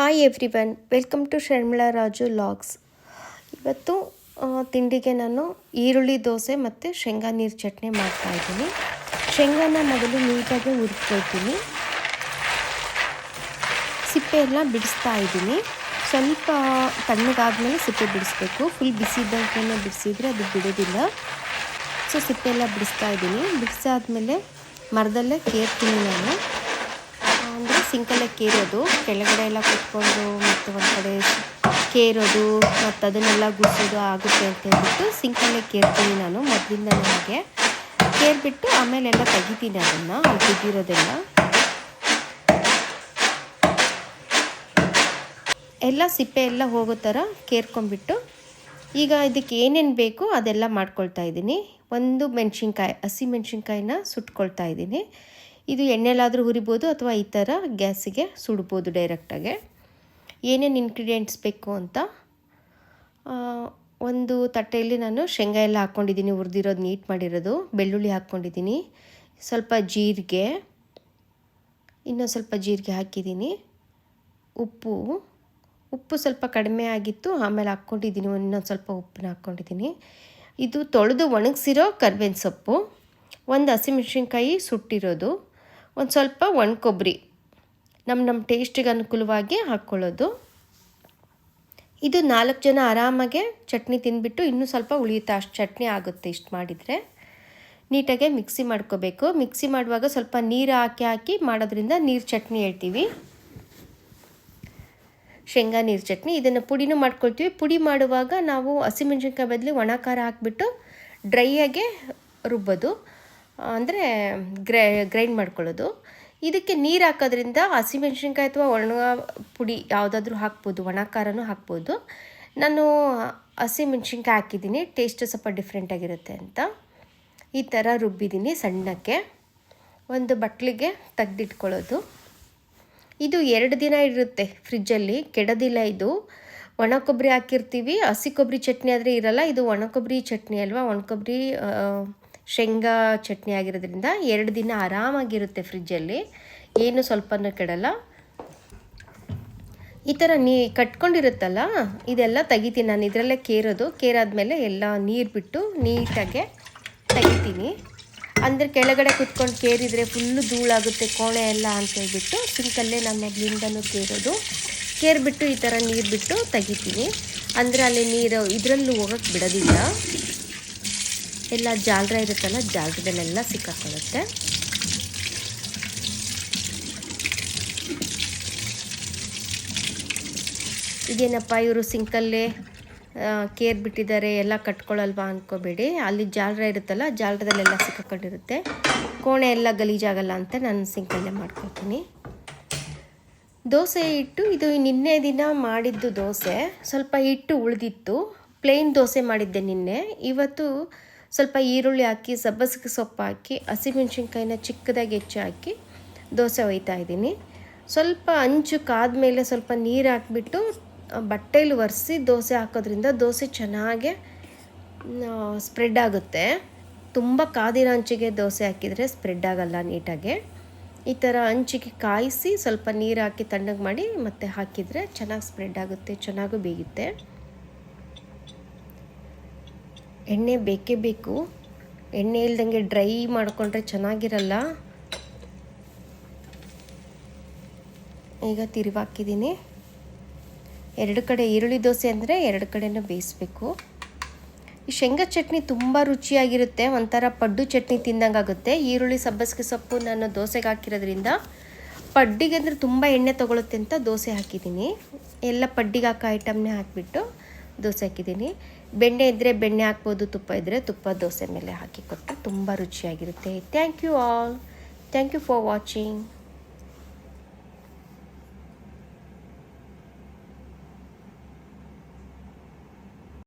Hi everyone welcome to Sharmila Raju vlogs ಇವತ್ತು ತಿಂಡಿಗೆ ನಾನು ಈರುಳ್ಳಿ ದೋಸೆ ಮತ್ತು ಶೇಂಗಾ ನೀರು ಚಟ್ನಿ ಮಾಡ್ತಾಯಿದ್ದೀನಿ ಶೇಂಗಾನ ಮೊದಲು ನೀಟಾಗಿ ಹುರ್ಕೊಳ್ತೀನಿ. ಸಿಪ್ಪೆ ಎಲ್ಲ ಬಿಡಿಸ್ತಾ ಇದ್ದೀನಿ. ಸ್ವಲ್ಪ ತಣ್ಣಗಾದ್ಮೇಲೆ ಸಿಪ್ಪೆ ಬಿಡಿಸ್ಬೇಕು. ಫುಲ್ ಬಿಸಿ ಬಿಡಿಸಿದರೆ ಬಿಡಿಸಿದ್ರೆ ಅದು ಬಿಡೋದಿಲ್ಲ. ಸೊ ಸಿಪ್ಪೆ ಎಲ್ಲ ಬಿಡಿಸ್ತಾ ಇದ್ದೀನಿ. ಬಿಡಿಸಾದ್ಮೇಲೆ ಮರದಲ್ಲೇ ಕೇರ್ತೀನಿ ನಾನು. ಸಿಂಕಲ್ಲೇ ಕೇರೋದು, ಕೆಳಗಡೆ ಎಲ್ಲ ಕುತ್ಕೊಂಡು ಮತ್ತು ಒಂದು ಕಡೆ ಕೇರೋದು, ಮತ್ತು ಅದನ್ನೆಲ್ಲ ಗುಡಿಸೋದು ಆಗುತ್ತೆ ಅಂತ ಹೇಳ್ಬಿಟ್ಟು ಸಿಂಕಲ್ಲೇ ಕೇರ್ತೀನಿ ನಾನು ಮೊದಲಿಂದ ನನಗೆ ಕೇರ್ಬಿಟ್ಟು ಆಮೇಲೆ ಎಲ್ಲ ತೆಗಿತೀನಿ ಅದನ್ನು ಅಲ್ಲಿ ಬಿದ್ದಿರೋದೆಲ್ಲ ಎಲ್ಲ ಸಿಪ್ಪೆ ಎಲ್ಲ ಹೋಗೋ ಥರ ಕೇರ್ಕೊಂಬಿಟ್ಟು ಈಗ ಇದಕ್ಕೆ ಏನೇನು ಬೇಕು ಅದೆಲ್ಲ ಮಾಡ್ಕೊಳ್ತಾ ಇದ್ದೀನಿ. ಒಂದು ಮೆಣಸಿನ್ಕಾಯಿ, ಹಸಿ ಮೆಣಸಿನ್ಕಾಯಿನ ಸುಟ್ಕೊಳ್ತಾ ಇದ್ದೀನಿ. ಇದು ಎಣ್ಣೆಲಾದರೂ ಹುರಿಬೋದು ಅಥವಾ ಈ ಥರ ಗ್ಯಾಸಿಗೆ ಸುಡ್ಬೋದು ಡೈರೆಕ್ಟಾಗೆ. ಏನೇನು ಇನ್ಗ್ರೀಡಿಯೆಂಟ್ಸ್ ಬೇಕು ಅಂತ? ಒಂದು ತಟ್ಟೆಯಲ್ಲಿ ನಾನು ಶೇಂಗಾ ಎಲ್ಲ ಹಾಕ್ಕೊಂಡಿದ್ದೀನಿ, ಹುರಿದಿರೋದು ನೀಟ್ ಮಾಡಿರೋದು. ಬೆಳ್ಳುಳ್ಳಿ ಹಾಕ್ಕೊಂಡಿದ್ದೀನಿ. ಸ್ವಲ್ಪ ಜೀರಿಗೆ, ಇನ್ನೊಂದು ಸ್ವಲ್ಪ ಜೀರಿಗೆ ಹಾಕಿದ್ದೀನಿ. ಉಪ್ಪು ಉಪ್ಪು ಸ್ವಲ್ಪ ಕಡಿಮೆ ಆಗಿತ್ತು, ಆಮೇಲೆ ಹಾಕ್ಕೊಂಡಿದ್ದೀನಿ, ಇನ್ನೊಂದು ಸ್ವಲ್ಪ ಉಪ್ಪನ್ನ ಹಾಕ್ಕೊಂಡಿದ್ದೀನಿ. ಇದು ತೊಳೆದು ಒಣಗಿಸಿರೋ ಕರ್ಬೇವಿನ ಸೊಪ್ಪು. ಒಂದು ಹಸಿಮೆಣ್ಸಿನ್ಕಾಯಿ ಸುಟ್ಟಿರೋದು. ಒಂದು ಸ್ವಲ್ಪ ಒಣ ಕೊಬ್ಬರಿ ನಮ್ಮ ನಮ್ಮ ಟೇಸ್ಟಿಗೆ ಅನುಕೂಲವಾಗಿ ಹಾಕ್ಕೊಳ್ಳೋದು ಇದು ನಾಲ್ಕು ಜನ ಆರಾಮಾಗೆ ಚಟ್ನಿ ತಿಂದ್ಬಿಟ್ಟು ಇನ್ನೂ ಸ್ವಲ್ಪ ಉಳಿಯುತ್ತೆ. ಅಷ್ಟು ಚಟ್ನಿ ಆಗುತ್ತೆ ಇಷ್ಟು ಮಾಡಿದರೆ. ನೀಟಾಗೆ ಮಿಕ್ಸಿ ಮಾಡ್ಕೋಬೇಕು. ಮಿಕ್ಸಿ ಮಾಡುವಾಗ ಸ್ವಲ್ಪ ನೀರು ಹಾಕಿ ಹಾಕಿ ಮಾಡೋದ್ರಿಂದ ನೀರು ಚಟ್ನಿ ಹೇಳ್ತೀವಿ. ಶೇಂಗಾ ನೀರು ಚಟ್ನಿ. ಇದನ್ನು ಪುಡಿನೂ ಮಾಡ್ಕೊಳ್ತೀವಿ. ಪುಡಿ ಮಾಡುವಾಗ ನಾವು ಹಸಿಮೆಣ್ಸಿನ್ಕಾಯಿ ಬದಲು ಒಣ ಖಾರ ಹಾಕ್ಬಿಟ್ಟು ಡ್ರೈಯಾಗೆ ರುಬ್ಬೋದು. ಅಂದರೆ ಗ್ರೈ ಗ್ರೈಂಡ್ ಮಾಡ್ಕೊಳ್ಳೋದು. ಇದಕ್ಕೆ ನೀರು ಹಾಕೋದ್ರಿಂದ ಹಸಿಮೆಣ್ಸಿನ್ಕಾಯಿ ಅಥವಾ ಒಣ ಪುಡಿ ಯಾವುದಾದ್ರೂ ಹಾಕ್ಬೋದು ಒಣ ಖಾರನೂ ಹಾಕ್ಬೋದು. ನಾನು ಹಸಿಮೆಣ್ಸಿನ್ಕಾಯಿ ಹಾಕಿದ್ದೀನಿ, ಟೇಸ್ಟ್ ಸ್ವಲ್ಪ ಡಿಫ್ರೆಂಟಾಗಿರುತ್ತೆ ಅಂತ. ಈ ಥರ ರುಬ್ಬಿದ್ದೀನಿ ಸಣ್ಣಕ್ಕೆ. ಒಂದು ಬಟ್ಲಿಗೆ ತೆಗ್ದಿಟ್ಕೊಳ್ಳೋದು. ಇದು ಎರಡು ದಿನ ಇರುತ್ತೆ ಫ್ರಿಜ್ಜಲ್ಲಿ, ಕೆಡೋದಿಲ್ಲ ಇದು. ಒಣ ಕೊಬ್ಬರಿ ಹಾಕಿರ್ತೀವಿ, ಹಸಿ ಕೊಬ್ಬರಿ ಚಟ್ನಿ ಆದರೆ ಇರಲ್ಲ, ಇದು ಒಣ ಕೊಬ್ಬರಿ ಚಟ್ನಿ ಅಲ್ವಾ? ಒಣ ಕೊಬ್ಬರಿ ಶೇಂಗಾ ಚಟ್ನಿ ಆಗಿರೋದ್ರಿಂದ ಎರಡು ದಿನ ಆರಾಮಾಗಿರುತ್ತೆ ಫ್ರಿಜ್ಜಲ್ಲಿ. ಏನು ಸ್ವಲ್ಪನೂ ಕೆಡಲ್ಲ. ಈ ಥರ ನೀ ಕಟ್ಕೊಂಡಿರುತ್ತಲ್ಲ, ಇದೆಲ್ಲ ತೆಗಿತೀನಿ ನಾನು. ಇದರಲ್ಲೇ ಕೇರೋದು. ಕೇರಾದ್ಮೇಲೆ ಎಲ್ಲ ನೀರು ಬಿಟ್ಟು ನೀಟಾಗೆ ತೆಗಿತೀನಿ. ಅಂದರೆ ಕೆಳಗಡೆ ಕುತ್ಕೊಂಡು ಕೇರಿದರೆ ಫುಲ್ಲು ಧೂಳಾಗುತ್ತೆ, ಕೋಣೆ ಎಲ್ಲ ಅಂತ ಹೇಳ್ಬಿಟ್ಟು ಸಿಂಕಲ್ಲೇ ನಾನು ಮೊದಲಿಂದನೂ ಕೇರೋದು. ಕೇರ್ಬಿಟ್ಟು ಈ ಥರ ನೀರು ಬಿಟ್ಟು ತೆಗಿತೀನಿ. ಅಂದರೆ ಅಲ್ಲಿ ನೀರು ಇದರಲ್ಲೂ ಹೋಗೋಕ್ಕೆ ಬಿಡೋದಿಲ್ಲ. ಎಲ್ಲ ಜಾಲ್ರ ಇರುತ್ತಲ್ಲ, ಜಾಲ್ರದಲ್ಲೆಲ್ಲ ಸಿಕ್ಕಾಕೊಳ್ಳುತ್ತೆ. ಇದೇನಪ್ಪ ಇವರು ಸಿಂಕಲ್ಲೇ ಕೇರ್ ಬಿಟ್ಟಿದ್ದಾರೆ, ಎಲ್ಲ ಕಟ್ಕೊಳ್ಳಲ್ವಾ ಅಂದ್ಕೋಬೇಡಿ ಅಲ್ಲಿ ಜಾಲ್ರ ಇರುತ್ತಲ್ಲ, ಜಾಲ್ರದಲ್ಲೆಲ್ಲ ಸಿಕ್ಕಾಕೊಂಡಿರುತ್ತೆ. ಕೋಣೆ ಎಲ್ಲ ಗಲೀಜಾಗಲ್ಲ ಅಂತ ನಾನು ಸಿಂಕಲ್ಲೇ ಮಾಡ್ಕೊಳ್ತೀನಿ. ದೋಸೆ ಹಿಟ್ಟು ಇದು ನಿನ್ನೆ ದಿನ ಮಾಡಿದ್ದು ದೋಸೆ. ಸ್ವಲ್ಪ ಹಿಟ್ಟು ಉಳಿದಿತ್ತು. ಪ್ಲೇನ್ ದೋಸೆ ಮಾಡಿದ್ದೆ ನಿನ್ನೆ. ಇವತ್ತು ಸ್ವಲ್ಪ ಈರುಳ್ಳಿ ಹಾಕಿ, ಸಬ್ಬಸಿಗೆ ಸೊಪ್ಪು ಹಾಕಿ, ಹಸಿಮೆಣ್ಸಿನ್ಕಾಯಿನ ಚಿಕ್ಕದಾಗಿ ಹೆಚ್ಚು ಹಾಕಿ ದೋಸೆ ಒಯ್ತಾ ಇದ್ದೀನಿ. ಸ್ವಲ್ಪ ಅಂಚು ಕಾದ್ಮೇಲೆ ಸ್ವಲ್ಪ ನೀರು ಹಾಕ್ಬಿಟ್ಟು ಬಟ್ಟೆಲಿ ಒರೆಸಿ ದೋಸೆ ಹಾಕೋದ್ರಿಂದ ದೋಸೆ ಚೆನ್ನಾಗೆ ಸ್ಪ್ರೆಡ್ ಆಗುತ್ತೆ. ತುಂಬ ಕಾದಿರೋ ಹಂಚಿಗೆ ದೋಸೆ ಹಾಕಿದರೆ ಸ್ಪ್ರೆಡ್ ಆಗಲ್ಲ ನೀಟಾಗೆ. ಈ ಥರ ಹಂಚಿಗೆ ಕಾಯಿಸಿ ಸ್ವಲ್ಪ ನೀರು ಹಾಕಿ ತಣ್ಣಗೆ ಮಾಡಿ ಮತ್ತೆ ಹಾಕಿದರೆ ಚೆನ್ನಾಗಿ ಸ್ಪ್ರೆಡ್ ಆಗುತ್ತೆ, ಚೆನ್ನಾಗೂ ಬೇಯುತ್ತೆ. ಎಣ್ಣೆ ಬೇಕೇ ಬೇಕು. ಎಣ್ಣೆ ಇಲ್ದಂಗೆ ಡ್ರೈ ಮಾಡಿಕೊಂಡ್ರೆ ಚೆನ್ನಾಗಿರಲ್ಲ. ಈಗ ತಿರುವಾಕಿದ್ದೀನಿ. ಎರಡು ಕಡೆ ಈರುಳ್ಳಿ ದೋಸೆ ಅಂದರೆ ಎರಡು ಕಡೆನೂ ಬೇಯಿಸ್ಬೇಕು. ಈ ಶೇಂಗಾ ಚಟ್ನಿ ತುಂಬ ರುಚಿಯಾಗಿರುತ್ತೆ. ಒಂಥರ ಪಡ್ಡು ಚಟ್ನಿ ತಿಂದಂಗೆ ಆಗುತ್ತೆ. ಈರುಳ್ಳಿ, ಸಬ್ಬಸಿಗೆ ಸೊಪ್ಪು ನಾನು ದೋಸೆಗೆ ಹಾಕಿರೋದ್ರಿಂದ ಪಡ್ಡಿಗೆ ಅಂದರೆ ತುಂಬ ಎಣ್ಣೆ ತೊಗೊಳುತ್ತೆ ಅಂತ ದೋಸೆ ಹಾಕಿದ್ದೀನಿ. ಎಲ್ಲ ಪಡ್ಡಿಗೆ ಹಾಕೋ ಐಟಮ್ನೇ ಹಾಕಿಬಿಟ್ಟು ದೋಸೆ ಹಾಕಿದ್ದೀನಿ. ಬೆಣ್ಣೆ ಇದ್ದರೆ ಬೆಣ್ಣೆ ಹಾಕ್ಬೋದು, ತುಪ್ಪ ಇದ್ದರೆ ತುಪ್ಪ ದೋಸೆ ಮೇಲೆ ಹಾಕಿ ಕೊಟ್ಟು ತುಂಬ ರುಚಿಯಾಗಿರುತ್ತೆ. Thank you all thank you for watching